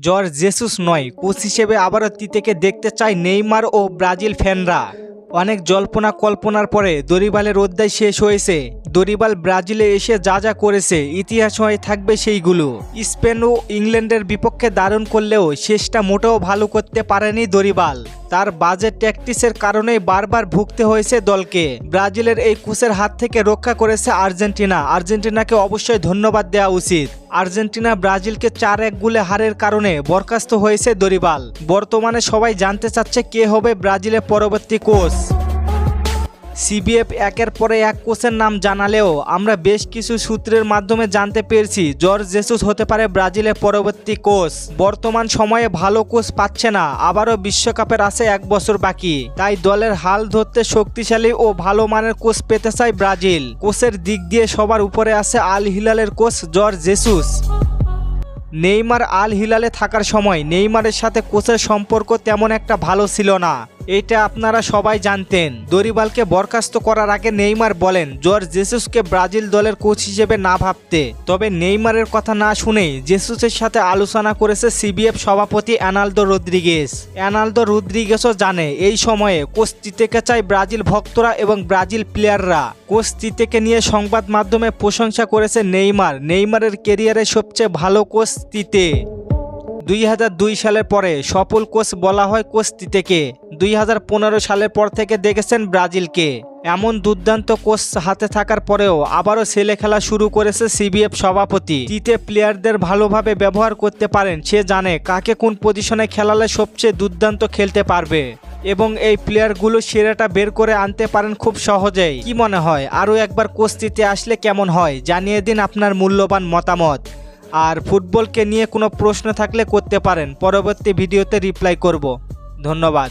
George Jesus নয়, coach হিসেবে আবারও তিতেকে দেখতে চায় নেইমার ও ব্রাজিল ফ্যানরা। অনেক জল্পনা কল্পনার পরে দরিবালের অধ্যায় শেষ হয়েছে। দরিবাল ব্রাজিলে এসে যা যা করেছে, ইতিহাস হয়ে থাকবে সেইগুলো। স্পেন ও ইংল্যান্ডের বিপক্ষে দারুণ করলেও শেষটা মোটেও ভালো করতে পারেনি দরিবাল। তার বাজেট ট্যাকটিসের কারণেই বারবার ভুগতে হয়েছে দলকে। ব্রাজিলের এই কোচের হাত থেকে রক্ষা করেছে আর্জেন্টিনা। আর্জেন্টিনাকে অবশ্যই ধন্যবাদ দেওয়া উচিত। আর্জেন্টিনা ব্রাজিলকে চার এক গুলে হারের কারণে বরখাস্ত হয়েছে দরিবাল। বর্তমানে সবাই জানতে চাচ্ছে কে হবে ব্রাজিলের পরবর্তী কোচ। সিবিএফ একের পরে এক কোচের নাম জানালেও আমরা বেশ কিছু সূত্রের মাধ্যমে জানতে পেরেছি জর্জ জেসুস হতে পারে ব্রাজিলের পরবর্তী কোচ। বর্তমান সময়ে ভালো কোচ পাচ্ছে না, আবারও বিশ্বকাপের আছে এক বছর বাকি। তাই দলের হাল ধরতে শক্তিশালী ও ভালো মানের কোচ পেতে চায় ব্রাজিল। কোচের দিক দিয়ে সবার উপরে আছে Al হিলালের coach Jorge Jesus. Neymar Al হিলালে থাকার সময় নেইমারের সাথে কোচের সম্পর্ক তেমন একটা ভালো ছিল না। এটা আপনারা সবাই জানতেন। দরিবালকে বরখাস্ত করার আগে নেইমার বলেন, জর্জ জেসুসকে ব্রাজিল দলের কোচ হিসেবে না ভাবতে। তবে নেইমারের কথা না শুনেই জেসুসের সাথে আলোচনা করেছে সিবিএফ সভাপতি অ্যানালদো রদ্রিগেস অ্যানালদো রদ্রিগেসও জানে, এই সময়ে কোচ তিতেকে চায় ব্রাজিল ভক্তরা এবং ব্রাজিল প্লেয়াররা। কোচ তিতেকে নিয়ে সংবাদ মাধ্যমে প্রশংসা করেছে নেইমার। নেইমারের কেরিয়ারে সবচেয়ে ভালো কোচ তিতে। দুই হাজার দুই সালের পরে সফল কোচ বলা হয় কোচ তিতেকে দুই সালের পর থেকে দেখেছেন ব্রাজিলকে। এমন দুর্দান্ত কোচ হাতে থাকার পরেও আবারও ছেলে খেলা শুরু করেছে সিবিএফ সভাপতি। তিতে প্লেয়ারদের ভালোভাবে ব্যবহার করতে পারেন, সে জানে কাকে কোন পজিশনে খেলালে সবচেয়ে দুর্দান্ত খেলতে পারবে। এবং এই প্লেয়ারগুলো সেরাটা বের করে আনতে পারেন খুব সহজেই। কি মনে হয়, আরও একবার কোস্তিতে আসলে কেমন হয়? জানিয়ে দিন আপনার মূল্যবান মতামত। আর ফুটবলকে নিয়ে কোনো প্রশ্ন থাকলে করতে পারেন। পরবর্তী ভিডিওতে রিপ্লাই করব। ধন্যবাদ।